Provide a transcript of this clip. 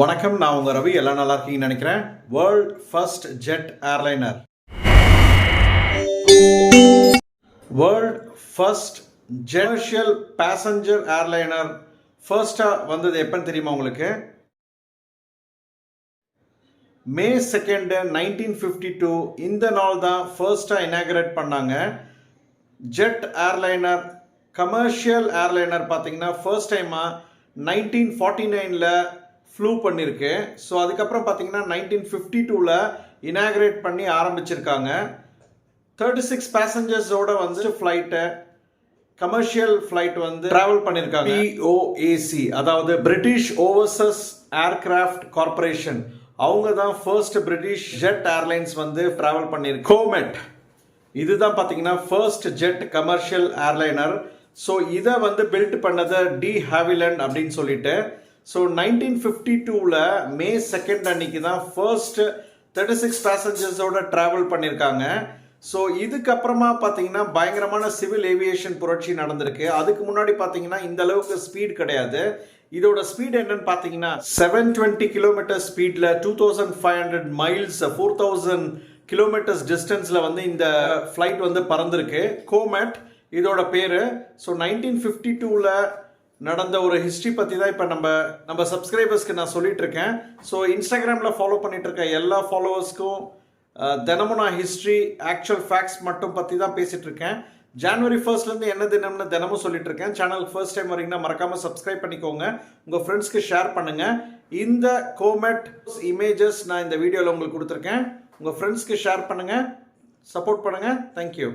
வணக்கம் நான் உங்க ரவி. எல்லாம் நல்லா இருக்கீங்கன்னு நினைக்கிறேன். World first jet airliner world first commercial passenger airliner ஃபர்ஸ்டாக வந்தது எப்பன்னு தெரியுமா உங்களுக்கு? May second nineteen fifty two இந்த நாள் தான் ஃபர்ஸ்ட்டாக இனாகரேட் பண்ணாங்க. ஜெட் ஏர்லைனர் கமர்ஷியல் ஏர்லைனர் பார்த்தீங்கன்னா ஃபர்ஸ்ட் டைமாக நைன்டீன் ஃபார்ட்டி நைனில் ஃப்ளூ பண்ணியிருக்கு ஸோ அதுக்கப்புறம் பார்த்தீங்கன்னா நைன்டீன் ஃபிஃப்டி டூவில் இனாகிரேட் பண்ணி ஆரம்பிச்சிருக்காங்க. தேர்ட்டி சிக்ஸ் பேசஞ்சர்ஸோட வந்து ஃப்ளைட்டை கமர்ஷியல் ஃப்ளைட் வந்து ட்ராவல் பண்ணியிருக்காங்க பிஓஏசி அதாவது பிரிட்டிஷ் ஓவர்சஸ் ஏர்கிராஃப்ட் கார்பரேஷன் அவங்க தான் ஃபர்ஸ்ட் பிரிட்டிஷ் ஜெட் ஏர்லைன்ஸ் வந்து ட்ராவல் பண்ணியிருக்கு கோமெட் இதுதான் பார்த்தீங்கன்னா first jet commercial airliner so இதை வந்து பில்ட் பண்ணதை டி ஹாவிலண்ட் அப்படின்னு சொல்லிட்டு ஸோ நைன்டீன் ஃபிஃப்டி டூவில் மே செகண்ட் அன்னைக்கு தான் ஃபர்ஸ்ட் தேர்ட்டி சிக்ஸ் பேசஞ்சர்ஸோட ட்ராவல் பண்ணியிருக்காங்க ஸோ இதுக்கப்புறமா பார்த்தீங்கன்னா பயங்கரமான சிவில் ஏவியேஷன் புரட்சி நடந்திருக்கு. அதுக்கு முன்னாடி பார்த்தீங்கன்னா இந்த அளவுக்கு ஸ்பீட் கிடையாது. இதோட ஸ்பீட் என்னன்னு பார்த்தீங்கன்னா செவன் டுவெண்ட்டி கிலோமீட்டர் ஸ்பீடில் two thousand five hundred miles four thousand kilometres டிஸ்டன்ஸில் வந்து இந்த ஃப்ளைட் வந்து பறந்துருக்கு. கோமேட் இதோட பேர். ஸோ நைன்டீன் ஃபிஃப்டி டூவில் நடந்த ஒரு ஹிஸ்ட்ரி பற்றி தான் இப்போ நம்ம நம்ம சப்ஸ்கிரைபர்ஸ்க்கு நான் சொல்லிட்டு இருக்கேன் ஸோ இன்ஸ்டாகிராமில் ஃபாலோ பண்ணிட்டு இருக்க எல்லா ஃபாலோவர்ஸ்க்கும் தினமும் நான் ஹிஸ்ட்ரி ஆக்சுவல் ஃபேக்ட்ஸ் மட்டும் பற்றி தான் பேசிட்டு இருக்கேன் ஜான்வரி ஃபர்ஸ்ட்லேருந்து என்ன தினம்னு தினமும் சொல்லிட்டு இருக்கேன் சேனலுக்கு ஃபர்ஸ்ட் டைம் வரீங்கன்னா மறக்காமல் சப்ஸ்கிரைப் பண்ணிக்கோங்க. உங்கள் ஃப்ரெண்ட்ஸ்க்கு ஷேர் பண்ணுங்கள் இந்த கோமெட் இமேஜஸ் நான் இந்த வீடியோவில் உங்களுக்கு கொடுத்துருக்கேன். உங்கள் ஃப்ரெண்ட்ஸ்க்கு ஷேர் பண்ணுங்கள் சப்போர்ட் பண்ணுங்கள் தேங்க்யூ